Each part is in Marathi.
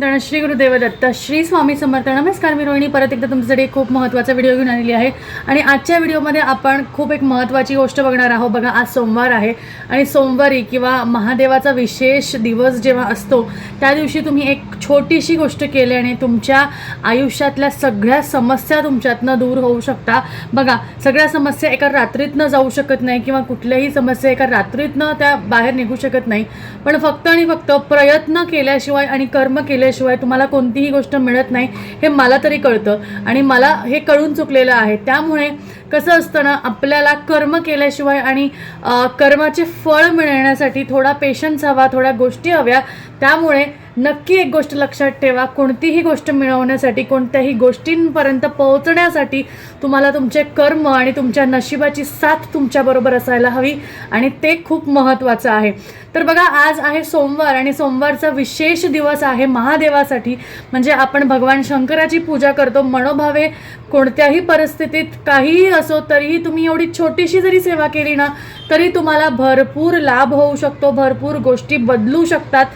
तर श्री गुरुदेव दत्त श्री स्वामी समर्थ. नमस्कार मी रोहिणी परत एकदा तुमच्यासाठी एक खूप महत्त्वाचा व्हिडिओ घेऊन आलेली आहे. आणि आजच्या व्हिडिओमध्ये आपण खूप एक महत्त्वाची गोष्ट बघणार आहोत. बघा आज सोमवार आहे आणि सोमवारी किंवा महादेवाचा विशेष दिवस जेव्हा असतो त्या दिवशी तुम्ही एक छोटीशी गोष्ट केल्याने तुमच्या आयुष्यातल्या सगळ्या समस्या तुमच्यातनं दूर होऊ शकता. बघा सगळ्या समस्या एका रात्रीतनं जाऊ शकत नाही किंवा कुठल्याही समस्या एका रात्रीतनं त्या बाहेर निघू शकत नाही. पण फक्त आणि फक्त प्रयत्न केल्याशिवाय आणि कर्म केल्याशिवाय तुम्हाला कोणतीही गोष्ट मिळत नाही हे मला तरी कळतं. आणि मला हे कळून चुकलेलं आहे. त्यामुळे कसं असतं ना आपल्याला कर्म केल्याशिवाय आणि कर्माचे फळ मिळण्यासाठी थोडा पेशन्स हवा थोड्या गोष्टी हव्या. त्यामुळे नक्की एक गोष्ट लक्षात ठेवा कोणतीही गोष्ट मिळवण्यासाठी कोणत्याही गोष्टींपर्यंत पोहोचण्यासाठी तुम्हाला तुमचे कर्म आणि तुमच्या नशिबाची साथ तुमच्याबरोबर असायला हवी आणि ते खूप महत्त्वाचं आहे. तर बघा आज आहे सोमवार आणि सोमवारचा विशेष दिवस आहे महादेवासाठी. म्हणजे आपण भगवान शंकराची पूजा करतो मनोभावे कोणत्याही परिस्थितीत काहीही असो तरीही तुम्ही एवढी छोटीशी जरी सेवा केली ना तरी तुम्हाला भरपूर लाभ होऊ शकतो भरपूर गोष्टी बदलू शकतात.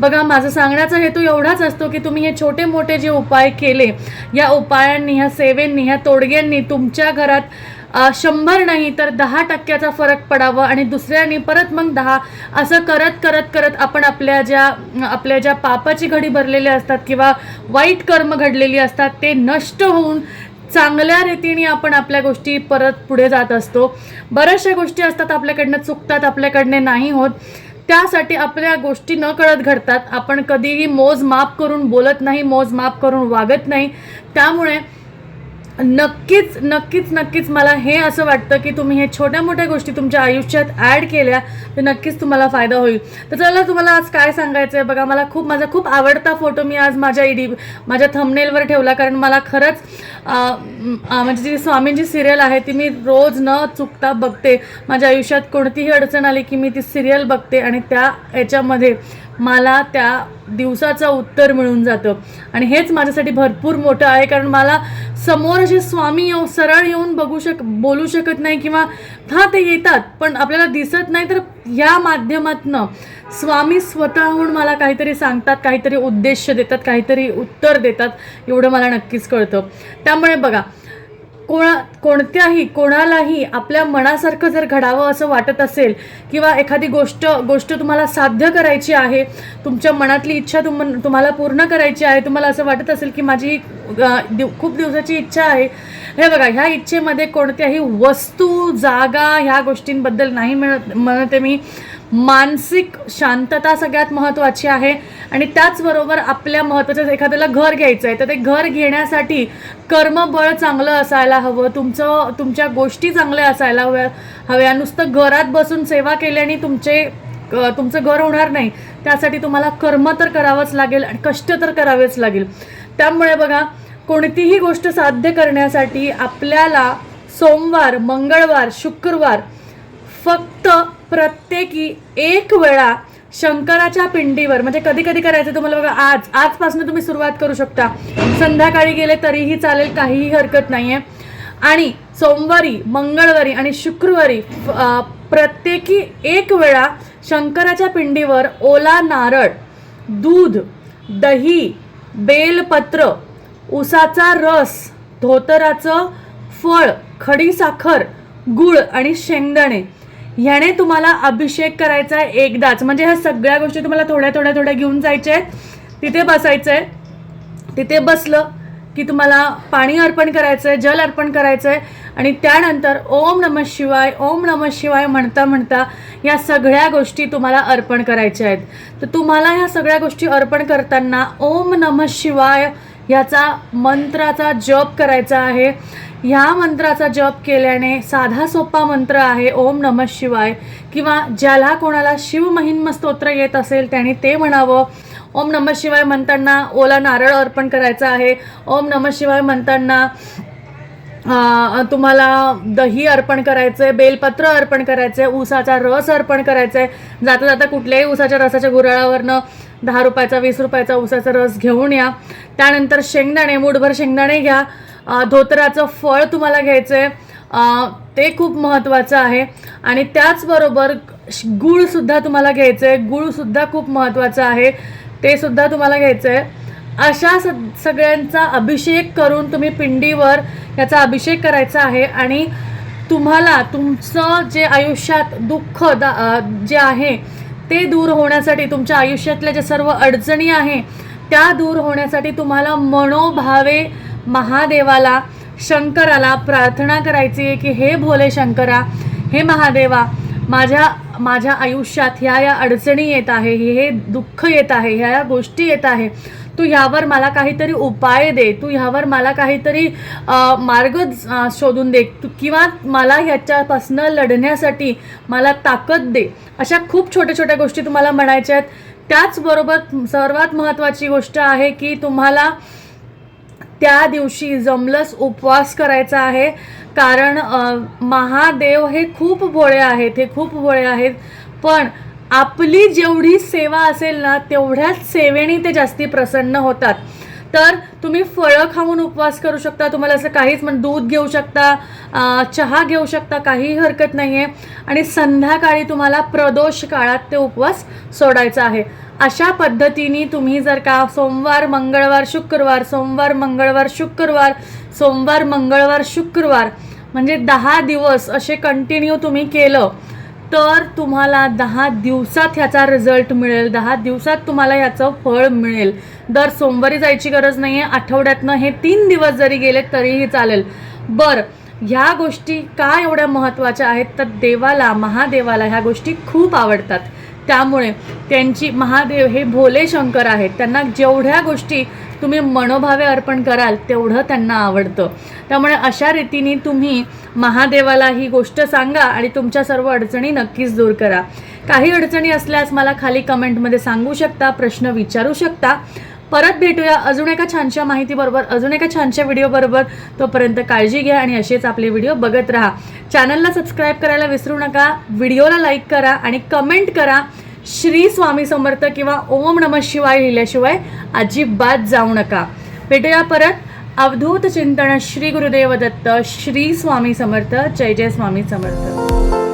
बघा माझं सांगण्याचा हेतू एवढाच असतो की तुम्ही हे छोटे मोठे जे उपाय केले या उपायांनी ह्या सेवेंनी ह्या तोडग्यांनी तुमच्या घरात शंभर नाही तर दहा टक्क्याचा फरक पडावा आणि दुसऱ्यांनी परत मग दहा असं करत करत करत आपण आपल्या ज्या आपल्या ज्या पापाची घडी भरलेल्या असतात किंवा वाईट कर्म घडलेली असतात ते नष्ट होऊन चांगल्या रीतीने आपण आपल्या गोष्टी परत पुढे जात असतो. बऱ्याचशा गोष्टी असतात आपल्याकडनं चुकतात आपल्याकडनं नाही होत. त्यासाठी आपल्या गोष्टी न कळत घडतात. आपण कधीही मोजमाप करून बोलत नाही मोजमाप करून वागत नाही. त्यामुळे नक्कीच नक्कीच नक्कीच मला हे असं वाटतं की तुम्ही हे छोट्या मोठ्या गोष्टी तुमच्या आयुष्यात ॲड केल्या तर नक्कीच तुम्हाला फायदा होईल. तर चला तुम्हाला आज काय सांगायचं आहे बघा मला खूप माझा खूप आवडता फोटो मी आज माझ्या इडी माझ्या थंबनेलवर ठेवला कारण मला खरंच म्हणजे जी स्वामींची सिरियल आहे ती मी रोज न चुकता बघते. माझ्या आयुष्यात कोणतीही अडचण आली की मी ती सिरियल बघते आणि त्या याच्यामध्ये मला त्या दिवसाचं उत्तर मिळून जातं. आणि हेच माझ्यासाठी भरपूर मोठं आहे कारण मला समोर असे स्वामी येऊ सरळ येऊन बघू शक बोलू शकत नाही किंवा हा ते येतात पण आपल्याला दिसत नाही. तर या माध्यमातनं स्वामी स्वतःहून मला काहीतरी सांगतात काहीतरी उद्देश देतात काहीतरी उत्तर देतात एवढं मला नक्कीच कळतं. त्यामुळे बघा कोणा कोणत्याही कोणालाही आपल्या मनासारखं जर घडावं असं वाटत असेल किंवा एखादी गोष्ट गोष्ट तुम्हाला साध्य करायची आहे तुमच्या मनातली इच्छा तुम तुम्हाला पूर्ण करायची आहे तुम्हाला असं वाटत असेल की माझी दिव खूप दिवसाची इच्छा आहे. हे बघा ह्या इच्छेमध्ये कोणत्याही वस्तू जागा ह्या गोष्टींबद्दल नाही मिळत म्हणते मी. मानसिक शांतता सगळ्यात महत्त्वाची आहे. आणि त्याचबरोबर आपल्या महत्त्वाचं एखाद्याला घर घ्यायचं आहे तर ते घर घेण्यासाठी कर्मबळ चांगलं असायला हवं तुमचं तुमच्या गोष्टी चांगल्या असायला हव्या हव्या. नुसतं घरात बसून सेवा केल्याने तुमचे तुमचं घर होणार नाही त्यासाठी तुम्हाला कर्म तर करावंच लागेल आणि कष्ट तर करावेच लागेल. त्यामुळे बघा कोणतीही गोष्ट साध्य करण्यासाठी आपल्याला सोमवार मंगळवार शुक्रवार फक्त प्रत्येकी एक वेळा शंकराच्या पिंडीवर म्हणजे कधी कधी करायचं तुम्हाला बघा आज आजपासून तुम्ही सुरुवात करू शकता. संध्याकाळी गेले तरीही चालेल काहीही हरकत नाही आहे आणि सोमवारी मंगळवारी आणि शुक्रवारी फ- प्रत्येकी एक वेळा शंकराच्या पिंडीवर ओला नारळ दूध दही बेलपत्र उसाचा रस धोतराचं फळ खडीसाखर गूळ गुळ आणि शेंगदाणे ह्याने तुम्हाला अभिषेक करायचा आहे एकदाच. म्हणजे ह्या सगळ्या गोष्टी तुम्हाला थोड्या थोड्या थोड्या घेऊन जायच्या आहेत. तिथे बसायचं आहे तिथे बसलं की तुम्हाला पाणी अर्पण करायचं आहे जल अर्पण करायचं आहे आणि त्यानंतर ओम नम शिवाय ओम नम शिवाय म्हणता म्हणता या सगळ्या गोष्टी तुम्हाला अर्पण करायच्या आहेत. तर तुम्हाला ह्या सगळ्या गोष्टी अर्पण करताना ओम नम शिवाय ह्याचा मंत्राचा जप करायचा आहे. ह्या मंत्राचा जप केल्याने साधा सोपा मंत्र आहे ओम नम शिवाय. किंवा ज्याला कोणाला शिवमहिन्म स्तोत्र येत असेल त्याने ते म्हणावं. ओम नम शिवाय म्हणताना ओला नारळ अर्पण करायचा आहे. ओम नम शिवाय म्हणताना तुम्हाला दही अर्पण करायचं आहे बेलपत्र अर्पण करायचं आहे ऊसाचा रस अर्पण करायचा आहे जाता जाता कुठल्याही ऊसाच्या रसाच्या गुराळावरनं दहा रुपयाचा वीस रुपयाचा ऊसाचा रस घेऊन या. त्यानंतर शेंगदाणे मूठभर शेंगदाणे घ्या. धोतराचं फळ तुम्हाला घ्यायचं आहे ते खूप महत्त्वाचं आहे. आणि त्याचबरोबर श- गूळसुद्धा तुम्हाला घ्यायचं आहे गूळसुद्धा खूप महत्त्वाचं आहे. ते सुद्धा तुम्हाला घ्यायचं आहे अशा स सगळ्यांचा अभिषेक करून तुम्ही पिंडीवर याचा अभिषेक करायचा आहे. आणि तुम्हाला तुमचं जे आयुष्यात दुःख दा जे आहे ते दूर होण्यासाठी तुमच्या आयुष्यातल्या ज्या सर्व अडचणी आहे त्या दूर होण्यासाठी तुम्हाला मनोभावे महादेवाला शंकराला प्रार्थना करायची आहे की हे भोले शंकरा हे महादेवा माझ्या माझ्या आयुष्यात ह्या या अडचणी येत आहे हे हे दुःख येत आहे ह्या या गोष्टी येत आहे. तू ह्यावर मला काहीतरी उपाय दे. तू ह्यावर मला काहीतरी मार्ग शोधून दे. तू किंवा मला ह्याच्यापासनं लढण्यासाठी मला ताकद दे. अशा खूप छोट्या छोट्या गोष्टी तुम्हाला म्हणायच्या आहेत. त्याचबरोबर सर्वात महत्त्वाची गोष्ट आहे की तुम्हाला त्या दिवशी जमलंच उपवास करायचा आहे. कारण महादेव हे खूप भोळे आहेत हे खूप भोळे आहेत. पण आपली जेवढी सेवा असेल ना तेवढ्याच सेवेने ते जास्ती प्रसन्न होतात. तर तुम्ही फळं खाऊन उपवास करू शकता तुम्हाला असं काहीच म्हण दूध घेऊ शकता चहा घेऊ शकता काहीही हरकत नाही आहे आणि संध्याकाळी तुम्हाला प्रदोष काळात ते उपवास सोडायचा आहे. अशा पद्धतीने तुम्ही जर का सोमवार मंगळवार शुक्रवार सोमवार मंगळवार शुक्रवार सोमवार मंगळवार शुक्रवार म्हणजे दहा दिवस असे कंटिन्यू तुम्ही केलं तर तुम्हाला दहा दिवसात ह्याचा रिझल्ट मिळेल. दहा दिवसात तुम्हाला ह्याचं फळ मिळेल. दर सोमवारी जायची गरज नाही आहे आठवड्यातनं हे तीन दिवस जरी गेले तरीही चालेल. बरं ह्या गोष्टी का एवढ्या महत्त्वाच्या आहेत? तर देवाला महादेवाला ह्या गोष्टी खूप आवडतात. त्यामुळे त्यांची महादेव हे भोले शंकर आहेत. त्यांना जेवढ्या गोष्टी तुम्ही मनोभावे अर्पण कराल तेवढं त्यांना आवडतं. त्यामुळे अशा रीतीने तुम्ही महादेवाला ही गोष्ट सांगा आणि तुमच्या सर्व अडचणी नक्कीच दूर करा. काही अडचणी असल्यास मला खाली कमेंटमध्ये सांगू शकता प्रश्न विचारू शकता. परत भेटूया अजून एका छानशा माहितीबरोबर अजून एका छानशा व्हिडिओबरोबर. तोपर्यंत काळजी घ्या आणि असेच आपले व्हिडिओ बघत राहा. चॅनलला सबस्क्राईब करायला विसरू नका व्हिडिओला लाईक करा आणि कमेंट करा. श्री स्वामी समर्थ किंवा ओम नमः शिवाय लिहिल्याशिवाय अजिबात जाऊ नका. भेटूया परत. अवधूत चिंतन श्री गुरुदेव दत्त श्री स्वामी समर्थ जय जय स्वामी समर्थ.